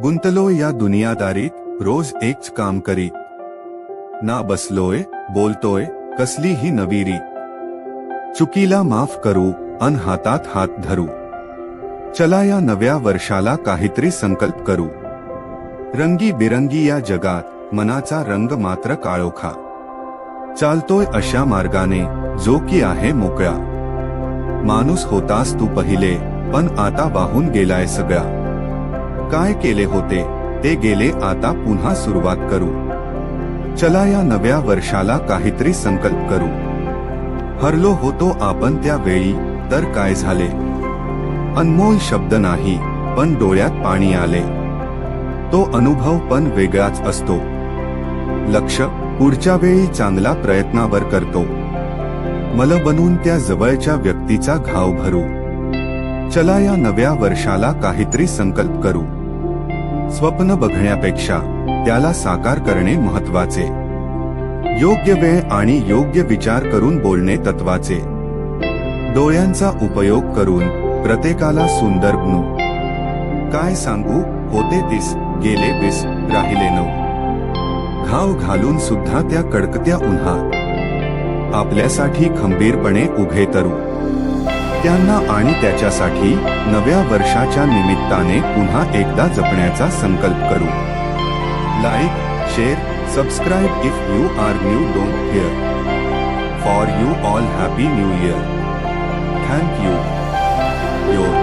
गुंतलोय या दुनियादारीत रोज एकच काम करीत ना बसलोय बोलतोय कसली ही नवी रीत चुकीला माफ करू अन हातात हात धरू. चला या नव्या वर्षाला काहीतरी संकल्प करू. रंगी बिरंगी या जगात मनाचा रंग मात्र काळोखा. चालतोय अशा मार्गाने जो की आहे मोकळा. माणूस होतास तू पहिले पण आता वाहून गेलाय सगळा. काय केले होते ते गेले आता पुन्हा सुरुवात करू. चला या नव्या वर्षाला काहीतरी संकल्प करू. हरलो होतो आपण त्या वेळी तर काय झाले? अनमोल शब्द नाही पण डोळ्यात पाणी आले. तो अनुभव पण वेगळाच असतो. लक्ष पुढच्या वेळी चांगला प्रयत्नावर करतो. मला बनून त्या जवळच्या व्यक्तीचा घाव भरू. चला या नव्या वर्षाला काहीतरी संकल्प करू. स्वप्न बघण्यापेक्षा त्याला साकार करणे महत्त्वाचे. योग्य वेळ आणि योग्य विचार करून बोलणे तत्वाचे. डोळ्यांचा उपयोग करून प्रत्येकाला सुंदर बनू काय सांगू होते दिस गेले वीस राहिले नऊ. घाव घालून सुद्धा त्या कडकत्या उन्हात. आपल्यासाठी खंबीरपणे उभे तरू. त्यांना आणि त्याच्यासाठी नव्या वर्षाच्या निमित्ताने पुन्हा एकदा जपण्याचा संकल्प करू. Like share subscribe if you are new don't here for you all happy new year thank you your